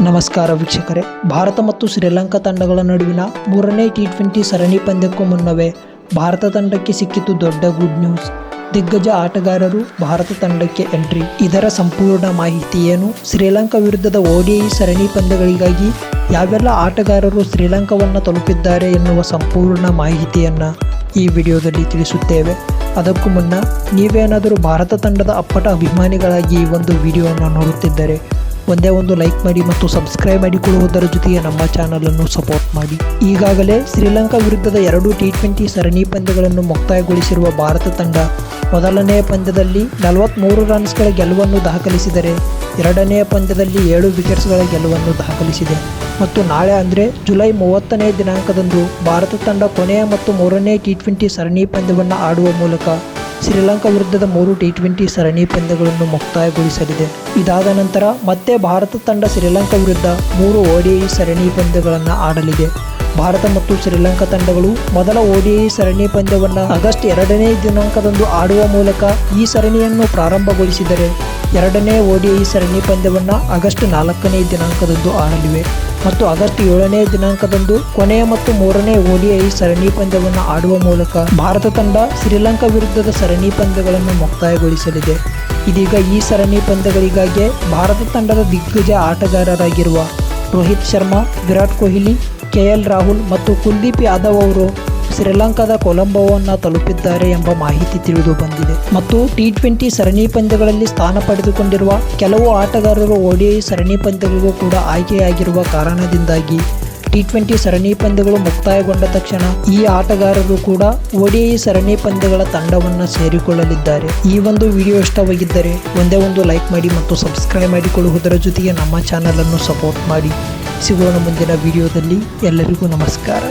ನಮಸ್ಕಾರ ವೀಕ್ಷಕರೇ. ಭಾರತ ಮತ್ತು ಶ್ರೀಲಂಕಾ ತಂಡಗಳ ನಡುವಿನ ಮೂರನೇ ಟಿ ಟ್ವೆಂಟಿ ಸರಣಿ ಪಂದ್ಯಕ್ಕೂ ಮುನ್ನವೇ ಭಾರತ ತಂಡಕ್ಕೆ ಸಿಕ್ಕಿತು ದೊಡ್ಡ ಗುಡ್ ನ್ಯೂಸ್ ದಿಗ್ಗಜ ಆಟಗಾರರು ಭಾರತ ತಂಡಕ್ಕೆ ಎಂಟ್ರಿ ಇದರ ಸಂಪೂರ್ಣ ಮಾಹಿತಿ ಏನು? ಶ್ರೀಲಂಕಾ ವಿರುದ್ಧದ ಓಡಿಐ ಸರಣಿ ಪಂದ್ಯಗಳಿಗಾಗಿ ಯಾವೆಲ್ಲ ಆಟಗಾರರು ಶ್ರೀಲಂಕಾವನ್ನು ತಲುಪಿದ್ದಾರೆ ಎನ್ನುವ ಸಂಪೂರ್ಣ ಮಾಹಿತಿಯನ್ನು ಈ ವಿಡಿಯೋದಲ್ಲಿ ತಿಳಿಸುತ್ತೇವೆ. ಅದಕ್ಕೂ ಮುನ್ನ ನೀವೇನಾದರೂ ಭಾರತ ತಂಡದ ಅಪ್ಪಟ ಅಭಿಮಾನಿಗಳಾಗಿ ಈ ಒಂದು ವಿಡಿಯೋವನ್ನು ನೋಡುತ್ತಿದ್ದರೆ ಒಂದೇ ಒಂದು ಲೈಕ್ ಮಾಡಿ ಮತ್ತು ಸಬ್ಸ್ಕ್ರೈಬ್ ಮಾಡಿಕೊಳ್ಳುವುದರ ಜೊತೆಗೆ ನಮ್ಮ ಚಾನಲನ್ನು ಸಪೋರ್ಟ್ ಮಾಡಿ. ಈಗಾಗಲೇ ಶ್ರೀಲಂಕಾ ವಿರುದ್ಧದ ಎರಡು ಟಿ ಟ್ವೆಂಟಿ ಸರಣಿ ಪಂದ್ಯಗಳನ್ನು ಮುಕ್ತಾಯಗೊಳಿಸಿರುವ ಭಾರತ ತಂಡ ಮೊದಲನೆಯ ಪಂದ್ಯದಲ್ಲಿ ನಲವತ್ತ್ಮೂರು ರನ್ಸ್ಗಳ ಗೆಲುವನ್ನು ದಾಖಲಿಸಿದರೆ ಎರಡನೆಯ ಪಂದ್ಯದಲ್ಲಿ ಏಳು ವಿಕೆಟ್ಸ್ಗಳ ಗೆಲುವನ್ನು ದಾಖಲಿಸಿದೆ. ಮತ್ತು ನಾಳೆ ಅಂದರೆ ಜುಲೈ ಮೂವತ್ತನೇ ದಿನಾಂಕದಂದು ಭಾರತ ತಂಡ ಕೊನೆಯ ಮತ್ತು ಮೂರನೇ ಟಿ ಟ್ವೆಂಟಿ ಸರಣಿ ಪಂದ್ಯವನ್ನು ಆಡುವ ಮೂಲಕ ಶ್ರೀಲಂಕಾ ವಿರುದ್ಧದ ಮೂರು ಟಿ ಟ್ವೆಂಟಿ ಸರಣಿ ಪಂದ್ಯಗಳನ್ನು ಮುಕ್ತಾಯಗೊಳಿಸಲಿದೆ. ಇದಾದ ನಂತರ ಮತ್ತೆ ಭಾರತ ತಂಡ ಶ್ರೀಲಂಕಾ ವಿರುದ್ಧ ಮೂರು ಓಡಿಐ ಸರಣಿ ಪಂದ್ಯಗಳನ್ನು ಆಡಲಿದೆ. ಭಾರತ ಮತ್ತು ಶ್ರೀಲಂಕಾ ತಂಡಗಳು ಮೊದಲ ಓಡಿಐ ಸರಣಿ ಪಂದ್ಯವನ್ನು ಆಗಸ್ಟ್ ಎರಡನೇ ದಿನಾಂಕದಂದು ಆಡುವ ಮೂಲಕ ಈ ಸರಣಿಯನ್ನು ಪ್ರಾರಂಭಗೊಳಿಸಿದರೆ ಎರಡನೇ ಓಡಿಐ ಸರಣಿ ಪಂದ್ಯವನ್ನು ಆಗಸ್ಟ್ ನಾಲ್ಕನೇ ದಿನಾಂಕದಂದು ಆಡಲಿವೆ. ಮತ್ತು ಅಗತ್ಯ ಏಳನೇ ದಿನಾಂಕದಂದು ಕೊನೆಯ ಮತ್ತು ಮೂರನೇ ಓಡಿಐ ಸರಣಿ ಪಂದ್ಯವನ್ನು ಆಡುವ ಮೂಲಕ ಭಾರತ ತಂಡ ಶ್ರೀಲಂಕಾ ವಿರುದ್ಧದ ಸರಣಿ ಪಂದ್ಯಗಳನ್ನು ಮುಕ್ತಾಯಗೊಳಿಸಲಿದೆ. ಇದೀಗ ಈ ಸರಣಿ ಪಂದ್ಯಗಳಿಗಾಗಿ ಭಾರತ ತಂಡದ ದಿಗ್ಗಜ ಆಟಗಾರರಾಗಿರುವ ರೋಹಿತ್ ಶರ್ಮಾ, ವಿರಾಟ್ ಕೊಹ್ಲಿ, ಕೆ ಎಲ್ ರಾಹುಲ್ ಮತ್ತು ಕುಲ್ದೀಪ್ ಯಾದವ್ ಅವರು ಶ್ರೀಲಂಕಾದ ಕೊಲಂಬೋವನ್ನು ತಲುಪಿದ್ದಾರೆ ಎಂಬ ಮಾಹಿತಿ ತಿಳಿದು ಬಂದಿದೆ. ಮತ್ತು ಟಿ ಟ್ವೆಂಟಿ ಸರಣಿ ಪಂದ್ಯಗಳಲ್ಲಿ ಸ್ಥಾನ ಪಡೆದುಕೊಂಡಿರುವ ಕೆಲವು ಆಟಗಾರರು ಓಡಿಐ ಸರಣಿ ಪಂದ್ಯಗಳಿಗೂ ಕೂಡ ಆಯ್ಕೆಯಾಗಿರುವ ಕಾರಣದಿಂದಾಗಿ ಟಿ ಟ್ವೆಂಟಿ ಸರಣಿ ಪಂದ್ಯಗಳು ಮುಕ್ತಾಯಗೊಂಡ ತಕ್ಷಣ ಈ ಆಟಗಾರರು ಕೂಡ ಓಡಿಐ ಸರಣಿ ಪಂದ್ಯಗಳ ತಂಡವನ್ನು ಸೇರಿಕೊಳ್ಳಲಿದ್ದಾರೆ. ಈ ಒಂದು ವಿಡಿಯೋ ಇಷ್ಟವಾಗಿದ್ದರೆ ಒಂದೇ ಒಂದು ಲೈಕ್ ಮಾಡಿ ಮತ್ತು ಸಬ್ಸ್ಕ್ರೈಬ್ ಮಾಡಿಕೊಳ್ಳುವುದರ ಜೊತೆಗೆ ನಮ್ಮ ಚಾನಲನ್ನು ಸಪೋರ್ಟ್ ಮಾಡಿ. ಸಿಗೋಣ ಮುಂದಿನ ವಿಡಿಯೋದಲ್ಲಿ. ಎಲ್ಲರಿಗೂ ನಮಸ್ಕಾರ.